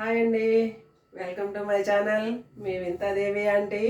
Hi అండి. Welcome to my channel మీ Vinthadevi aunty.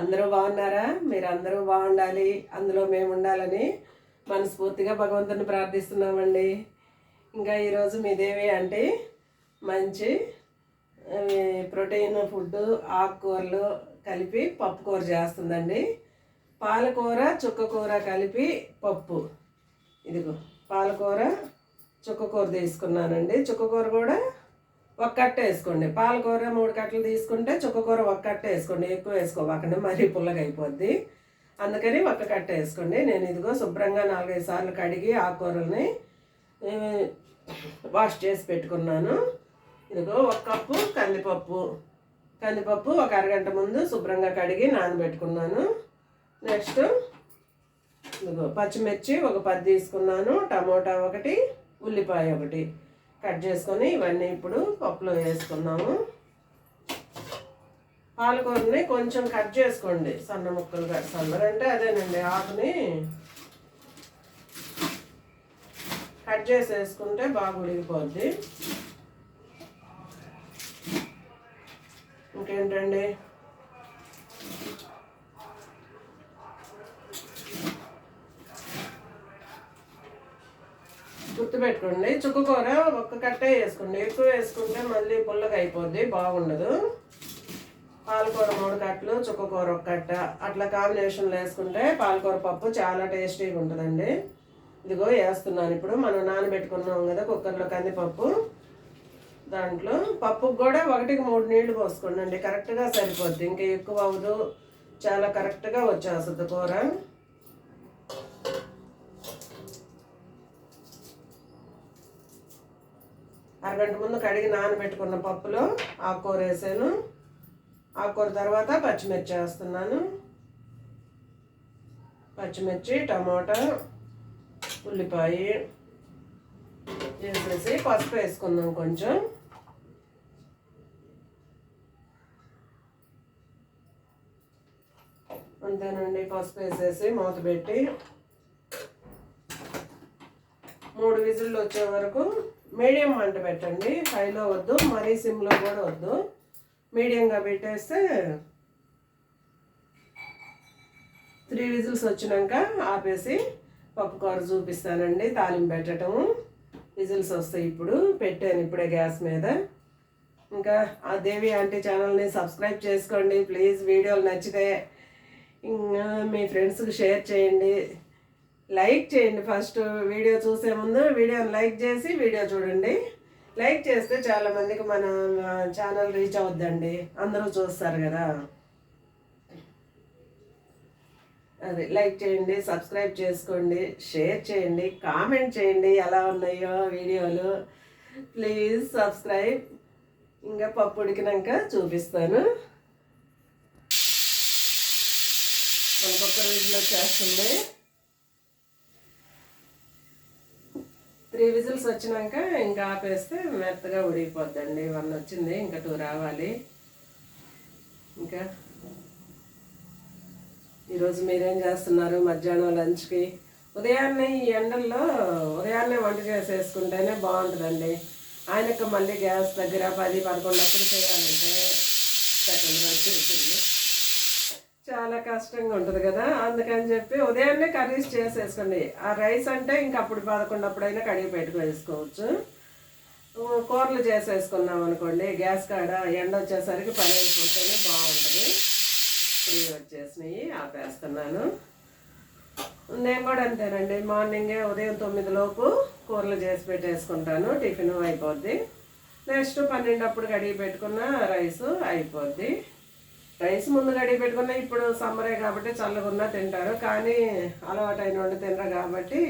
అందరూ బాగున్నారా? మీరు అందరూ బాగుండాలి. అందులో మేము ఉండాలని మనస్ఫూర్తిగా భగవంతుని ప్రార్థిస్తున్నామండి. ఇంకా ఈరోజు మీ దేవి ఆంటీ మంచి ప్రోటీన్ ఫుడ్ ఆకుకూరలు కలిపి పప్పు కూర చేస్తుందండి. పాలకూర చుక్కకూర కలిపి పప్పు. ఇదిగో పాలకూర చుక్కకూర తీసుకున్నానండి. చుక్కకూర కూడా ఒక కట్ట వేసుకోండి. పాలకూర మూడు కట్టలు తీసుకుంటే చుక్కకూర ఒక కట్ట వేసుకోండి. ఎక్కువ వేసుకోవాకండి. మరీ పుల్లగా అయిపోద్ది. అందుకని ఒక కట్ట వేసుకోండి. నేను ఇదిగో శుభ్రంగా నాలుగైదు సార్లు కడిగి ఆకుకూరల్ని వాష్ చేసి పెట్టుకున్నాను. ఇదిగో ఒక కప్పు కందిపప్పు. కందిపప్పు ఒక అరగంట ముందు శుభ్రంగా కడిగి నానబెట్టుకున్నాను. నెక్స్ట్ ఇదిగో పచ్చిమిర్చి ఒక పది తీసుకున్నాను. టమోటా ఒకటి ఉల్లిపాయ ఒకటి. కట్ చేసుకొని ఇవన్నీ ఇప్పుడు పప్పులో వేసుకున్నాము పాలకూరని కొంచెం కట్ చేసుకోండి సన్న ముక్కలుగా సన్నరంటే అదేనండి ఆకుని కట్ చేసేసుకుంటే బాగా ఉడికిపోద్ది. ఇంకేంటండి? గుర్తుపెట్టుకోండి. చుక్కకూర ఒక్క కట్టే వేసుకోండి. ఎక్కువ వేసుకుంటే మళ్ళీ పుల్లగా అయిపోద్ది బాగుండదు. పాలకూర మూడు కట్టలు చుక్కకూర ఒక కట్ట. అట్లా కాంబినేషన్లో వేసుకుంటే పాలకూర పప్పు చాలా టేస్టీగా ఉంటుందండి. ఇదిగో వేస్తున్నాను ఇప్పుడు. మనం నానబెట్టుకున్నాం కదా కుక్కర్లో కందిపప్పు. దాంట్లో పప్పుకు కూడా ఒకటికి మూడు నీళ్ళు పోసుకోండి కరెక్ట్గా సరిపోద్ది. ఇంకా ఎక్కువ అవ్వదు. చాలా కరెక్ట్గా వచ్చేస్తుంది కూర. అరగంట ముందు కడిగి నానబెట్టుకున్న పప్పులో ఆకుకూర వేసాను. ఆకుకూర తర్వాత పచ్చిమిర్చి వేస్తున్నాను. పచ్చిమిర్చి టమాటా ఉల్లిపాయ వేసేసి పసుపు వేసుకుందాం కొంచెం. అంతేనండి పసుపు వేసేసి మూత పెట్టి మూడు విజిల్లు వచ్చే వరకు మీడియం మంట పెట్టండి. హైలో వద్దు మరీ సిమ్లో కూడా వద్దు. మీడియంగా పెట్టేస్తే త్రీ విజిల్స్ వచ్చినాక ఆపేసి పప్పుకూర చూపిస్తానండి. తాలింపు పెట్టడం విజిల్స్ వస్తాయి ఇప్పుడు. పెట్టాను ఇప్పుడే గ్యాస్ మీద. ఇంకా ఆ దేవి ఆంటీ ఛానల్ని సబ్స్క్రైబ్ చేసుకోండి. ప్లీజ్ వీడియోలు నచ్చితే ఇంకా మీ ఫ్రెండ్స్కి షేర్ చేయండి. లైక్ చేయండి ఫస్ట్ వీడియో చూసే ముందు వీడియోని లైక్ చేసి వీడియో చూడండి. లైక్ చేస్తే చాలా మందికి మన ఛానల్ రీచ్ అవుద్దండి. అందరూ చూస్తారు కదా. అదే లైక్ చేయండి సబ్స్క్రైబ్ చేసుకోండి షేర్ చేయండి కామెంట్ చేయండి ఎలా ఉన్నాయో వీడియోలు. Please subscribe. ఇంకా పప్పు ఉడికినాక చూపిస్తాను. మనకొక రోజులో చేస్తుంది. త్రీ విజిల్స్ వచ్చినాక ఇంకా ఆపేస్తే మెత్తగా ఉడిగిపోద్దండి వన్ వచ్చింది ఇంకా టూ రావాలి. ఇంకా ఈరోజు మీరేం చేస్తున్నారు మధ్యాహ్నం లంచ్కి? ఉదయాన్నే ఈ ఎండల్లో ఉదయాన్నే వంట చేసేసుకుంటేనే బాగుంటుందండి. ఆయనకు మళ్ళీ గ్యాస్ దగ్గర పది పదకొండప్పుడు చేయాలంటే సెకండ్ వచ్చేసింది చాలా కష్టంగా ఉంటుంది కదా? అందుకని చెప్పి ఉదయాన్నే కర్రీస్ చేసేసుకోండి. ఆ రైస్ అంటే ఇంక అప్పుడు పదకొండప్పుడైనా కడిగి పెట్టుకోవేసుకోవచ్చు కూరలు చేసేసుకున్నాం అనుకోండి గ్యాస్ కాడ ఎండ వచ్చేసరికి పని అయిపోతేనే బాగుంటుంది. ఫ్రీ వచ్చేసినాయి ఆపేస్తున్నాను. నేను కూడా అంతేనండి మార్నింగే ఉదయం తొమ్మిదిలోపు కూరలు చేసి పెట్టేసుకుంటాను టిఫిన్ అయిపోద్ది. నెక్స్ట్ పన్నెండప్పుడు కడిగి పెట్టుకున్న రైస్ అయిపోద్ది. రైస్ ముందు రెడీ పెట్టుకున్న ఇప్పుడు సమ్మరే కాబట్టి చల్లగున్నా తింటారు. కానీ అలవాటైన వాళ్ళు తినరు కాబట్టి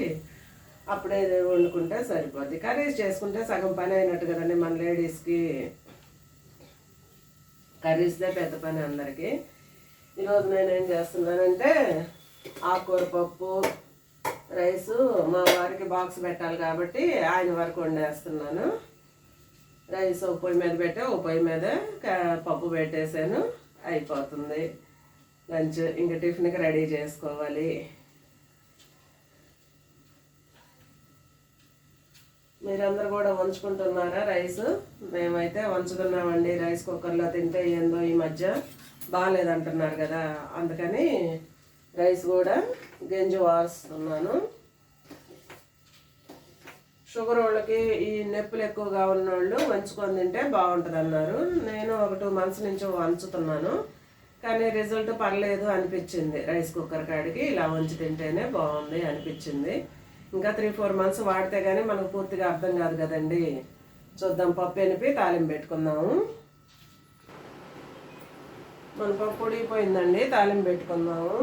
అప్పుడే వండుకుంటే సరిపోద్ది. కర్రీస్ చేసుకుంటే సగం పని అయినట్టు కదండి మన లేడీస్కి. కర్రీస్దే పెద్ద పని అందరికీ. ఈరోజు నేను ఏం చేస్తున్నానంటే ఆకుకూర పప్పు రైసు మా వారికి బాక్స్ పెట్టాలి కాబట్టి ఆయన వరకు వండేస్తున్నాను. రైస్ ఒక పొయ్యి మీద పెట్టే ఒక పొయ్యి మీద పప్పు పెట్టేసాను అయిపోతుంది. లంచ్ ఇంకా టిఫిన్కి రెడీ చేసుకోవాలి. మీరందరూ కూడా వంచుకుంటున్నారా రైస్? మేమైతే వంచుకున్నామండి. రైస్ కుక్కర్లో తింటే ఏందో ఈ మధ్య బాగాలేదంటున్నారు కదా. అందుకని రైస్ కూడా గింజ వారుస్తున్నాను షుగర్ వాళ్ళకి ఈ నొప్పులు ఎక్కువగా ఉన్న వాళ్ళు వంచుకొని తింటే బాగుంటుంది అన్నారు నేను ఒక టూ మంత్స్ నుంచి వంచుతున్నాను. కానీ రిజల్ట్ పర్లేదు అనిపించింది. రైస్ కుక్కర్ కాడికి ఇలా వంచి తింటేనే బాగుంది అనిపించింది. ఇంకా త్రీ ఫోర్ మంత్స్ వాడితే కానీ మనకు పూర్తిగా అర్థం కాదు కదండి. చూద్దాం పప్పు ఎనిపి తాలింపు పెట్టుకుందాము. మన పప్పు ఉడిగిపోయిందండి తాలింపు పెట్టుకుందాము.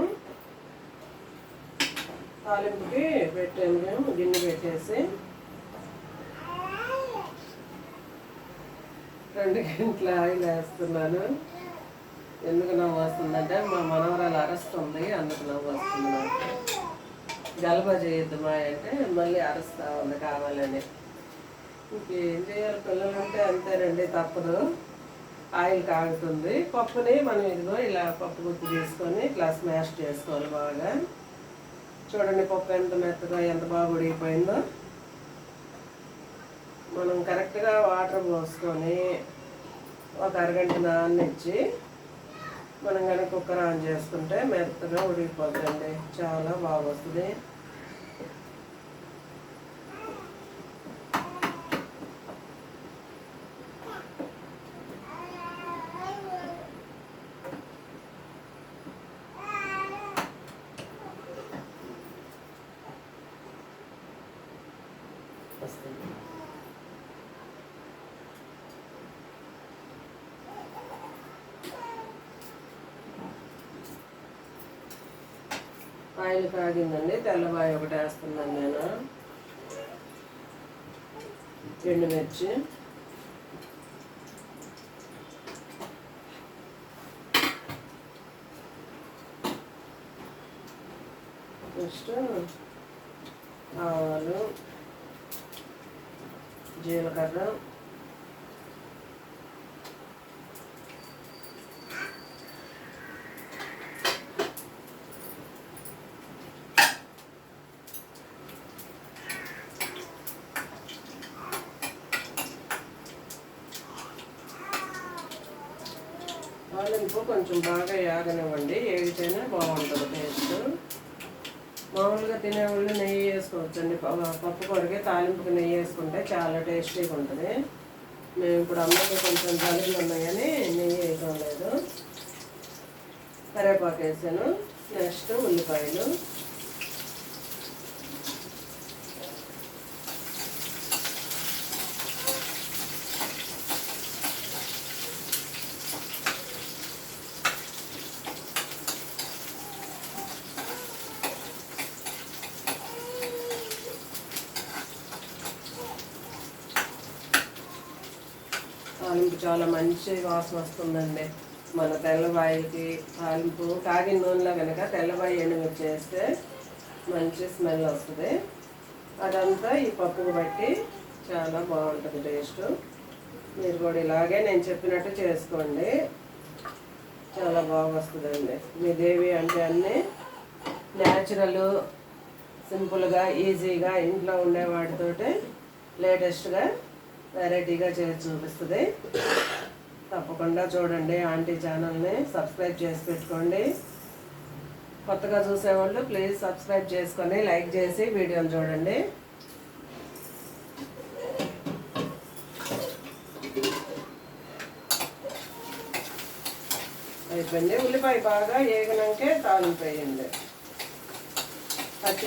తాలింపుకి పెట్టాము గిన్నె పెట్టేసి. రెండు గంటల ఆయిల్ వేస్తున్నాను. ఎందుకు నవ్వు వస్తుందంటే మా మనవరాలు అరుస్తుంది అందుకు నవ్వు వస్తుంది నాకు చేయొద్దుమా అంటే మళ్ళీ అరెస్తా ఉంది కావాలని. ఇంకేం చేయాలి? పిల్లలు ఉంటే అంతేనండి తప్పదు. ఆయిల్ కాగుతుంది. పప్పుని మనం ఇదిగో ఇలా పప్పు గుత్తి తీసుకొని ఇట్లా స్మాష్ చేసుకోవాలి బాగా. చూడండి పప్పు ఎంత మెత్తగా ఎంత బాగా ఉడిగిపోయిందో మనం కరెక్ట్గా వాటర్ పోసుకొని ఒక అరగంట నాన్నిచ్చి మనం కనుక కుక్కర్ ఆన్ చేసుకుంటే మెత్తగా ఉడికిపోతుంది చాలా బాగా వస్తుంది ఆయిల్ కాగిందండి తెల్లబాయి ఒకటి వేస్తున్నాను నేను. ఎండుమిర్చి నెక్స్ట్ ఆవాలు జీలకర్ర. ఉప్పు కొంచెం బాగా యాగనివ్వండి. ఏగితేనే బాగుంటుంది టేస్ట్. మామూలుగా తినేవాళ్ళు నెయ్యి వేసుకోవచ్చండి. పప్పు కొరకే తాలింపుకి నెయ్యి వేసుకుంటే చాలా టేస్టీగా ఉంటుంది. మేము ఇప్పుడు అమ్మకి కొంచెం జలుబులు ఉన్నాయని నెయ్యి వేయడం లేదు. కరివేపాకు వేసాను. నెక్స్ట్ ఉల్లిపాయలు తాలింపు చాలా మంచి వాసన వస్తుందండి. మన తెల్లబాయికి తాలింపు కాగిన నూనెలో కనుక తెల్లబాయి ఎండుమిర్చి చేస్తే మంచి స్మెల్ వస్తుంది. అదంతా ఈ పప్పుకు బట్టి చాలా బాగుంటుంది టేస్ట్. మీరు కూడా ఇలాగే నేను చెప్పినట్టు చేసుకోండి. చాలా బాగా వస్తుందండి. మీ దేవి అంటే అన్నీ న్యాచురల్ సింపుల్గా ఈజీగా ఇంట్లో ఉండే వాటితోటి లేటెస్ట్గా వెరైటీగా చేసి చూపిస్తుంది. తప్పకుండా చూడండి ఆంటీ ఛానల్ని సబ్స్క్రైబ్ చేసి పెట్టుకోండి. కొత్తగా చూసేవాళ్ళు ప్లీజ్ సబ్స్క్రైబ్ చేసుకొని లైక్ చేసి వీడియోలు చూడండి. అయిపోయింది. ఉల్లిపాయ బాగా ఏగినాకే తాలింపు వేయండి. పచ్చి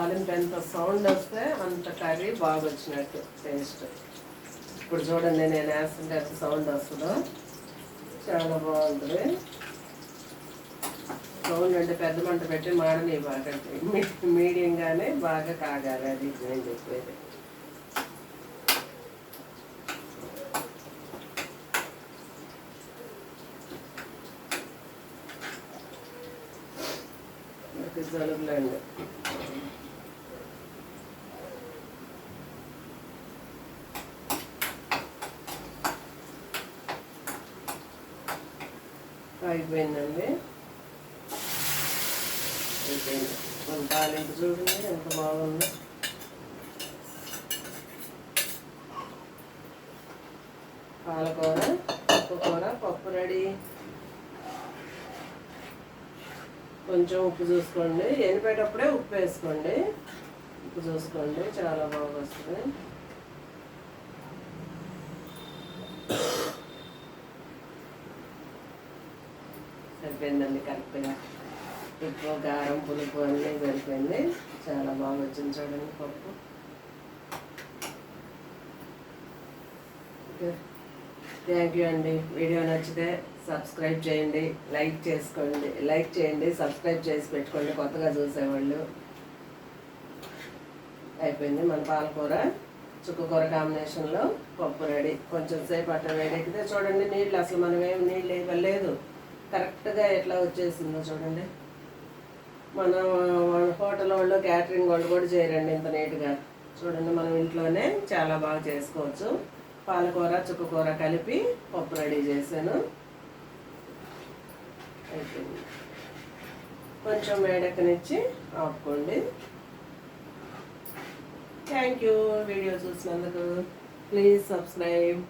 తాలింపు ఎంత సౌండ్ వస్తే అంత కర్రీ బాగా వచ్చినట్టు టేస్ట్ ఇప్పుడు చూడండి నేను వేస్తుంటే ఎంత సౌండ్ వస్తుందో. చాలా బాగుంటుంది. సౌండ్ అంటే పెద్ద మంట పెట్టి మాడని బాగా మీడియంగానే బాగా కాగాలి అది నేను చెప్పేది. జలుబులండి. అయిపోయిందండి. అయిపోయింది. మన తాలింపు చూడండి ఎంత బాగుందో. పాలకూర పప్పు కూర పప్పు రెడీ. కొంచెం ఉప్పు చూసుకోండి. ఎనిపేటప్పుడే ఉప్పు వేసుకోండి. ఉప్పు చూసుకోండి చాలా బాగా వస్తుంది. సరిపోయిందండి కరెక్ట్గా. ఉప్పు కారం పులుపు అన్నీ సరిపోయింది చాలా బాగా వచ్చింది చూడండి పప్పు. థ్యాంక్ యూ అండి. వీడియో నచ్చితే సబ్స్క్రైబ్ చేయండి లైక్ చేసుకోండి లైక్ చేయండి సబ్స్క్రైబ్ చేసి పెట్టుకోండి. కొత్తగా చూసేవాళ్ళు. అయిపోయింది మన పాలకూర. చుక్కకూర కాంబినేషన్లో పప్పు రెడీ. కొంచెం సేపు అట్ట వేడెక్కితే చూడండి నీళ్ళు అసలు మనం ఏం నీళ్ళు ఇవ్వలేదు. కరెక్ట్గా ఎట్లా వచ్చేసిందో చూడండి. మన హోటల్ వాళ్ళు క్యాటరింగ్ వాళ్ళు కూడా చేయరండి ఇంత నీట్గా. చూడండి మనం ఇంట్లోనే చాలా బాగా చేసుకోవచ్చు. పాలకూర చుక్కకూర కలిపి పప్పు రెడీ చేశాను. అయిపోయింది. కొంచెం వేడెక్కనిచ్చి ఆపుకోండి. థ్యాంక్ యూ వీడియో చూసినందుకు. Please subscribe.